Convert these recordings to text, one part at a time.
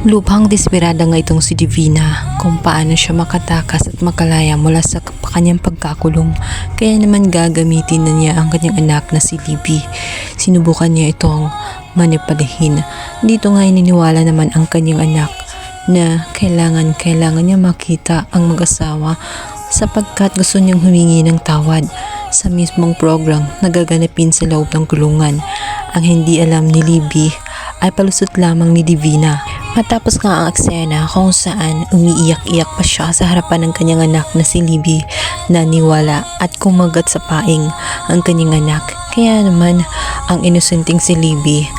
Lubhang desperada nga itong si Divina kung paano siya makatakas at makalaya mula sa kanyang pagkakulong. Kaya naman gagamitin na niya ang kanyang anak na si Libby. Sinubukan niya itong manipulahin. Dito nga ininiwala naman ang kanyang anak na kailangan kailangan niya makita ang mag-asawa sapagkat gusto niyang humingi ng tawad sa mismong program na gaganapin sa loob ng kulungan. Ang hindi alam ni Libby ay palusot lamang ni Divina. Matapos nga ang eksena kung saan umiiyak-iyak pa siya sa harapan ng kanyang anak na si Libby na niwala at kumagat sa paing ang kanyang anak. Kaya naman ang inusunting si Libby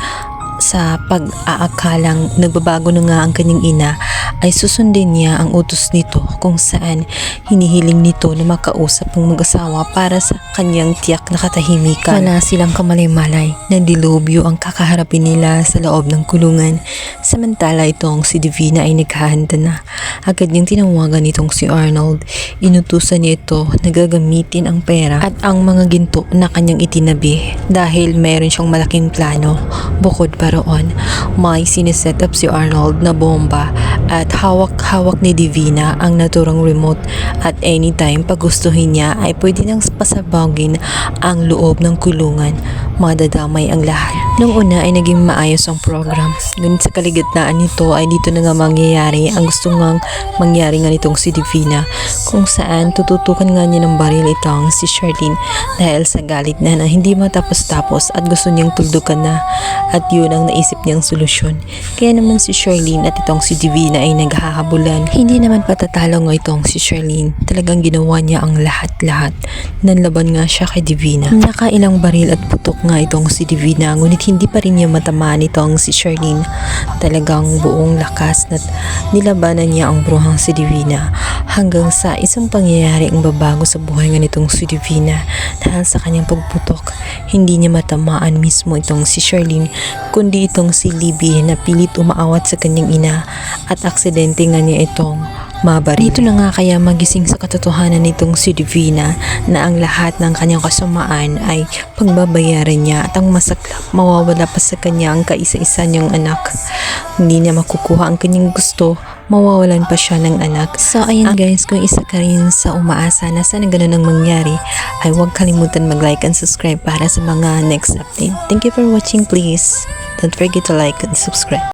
sa pag-aakalang nagbabago na nga ang kanyang ina ay susundin niya ang utos nito kung saan hinihiling nito na makausap ng mag-asawa para sa kanyang tiyak na katahimikan. Wala silang kamalay-malay na dilubyo ang kakaharapin nila sa loob ng kulungan. Samantala itong si Divina ay naghahanda na. Agad niyang tinawagan itong si Arnold. Inutusan niya ito na gagamitin ang pera at ang mga ginto na kanyang itinabi dahil meron siyang malaking plano. Bukod pa roon, may siniset up si Arnold na bomba at hawak-hawak ni Divina ang naturang remote at anytime pag gustuhin niya ay pwede nang pasabagin ang loob ng kulungan. Madadamay ang lahat. Nung una ay naging maayos ang program. Ngunit sa kaligatnaan nito ay dito na nga mangyayari ang gusto ngang mangyari nga nitong si Divina kung saan tututukan nga niya ng baril itong si Charlene dahil sa galit na na hindi matapos-tapos at gusto niyang tuldukan na at yun ang naisip niyang solusyon. Kaya naman si Charlene at itong si Divina ay naghahabulan. Hindi naman patatalo nga itong si Charlene. Talagang ginawa niya ang lahat-lahat. Nanlaban nga siya kay Divina. Nakailang baril at putok nga itong si Divina ngunit hindi pa rin niya matamaan itong si Charlene. Talagang buong lakas na nilabanan niya ang bruhang si Divina hanggang sa isang pangyayari ang babago sa buhay nga nitong si Divina dahil sa kanyang pagputok. Hindi niya matamaan mismo itong si Charlene kundi itong si Libby na pilit umaawat sa kanyang ina at aksidente nga niya itong mabaril. Dito na nga kaya magising sa katotohanan nitong si Divina na ang lahat ng kanyang kasamaan ay pagbabayaran niya at ang masaklap mawawala pa sa kanya ang kaisa-isa niyang anak. Hindi niya makukuha ang kanyang gusto mawawalan pa siya ng anak. So ayun guys, kung isa ka rin sa umaasa na sana ganun ang mangyari, ay huwag kalimutan mag-like and subscribe para sa mga next update. Thank you for watching please. Don't forget to like and subscribe.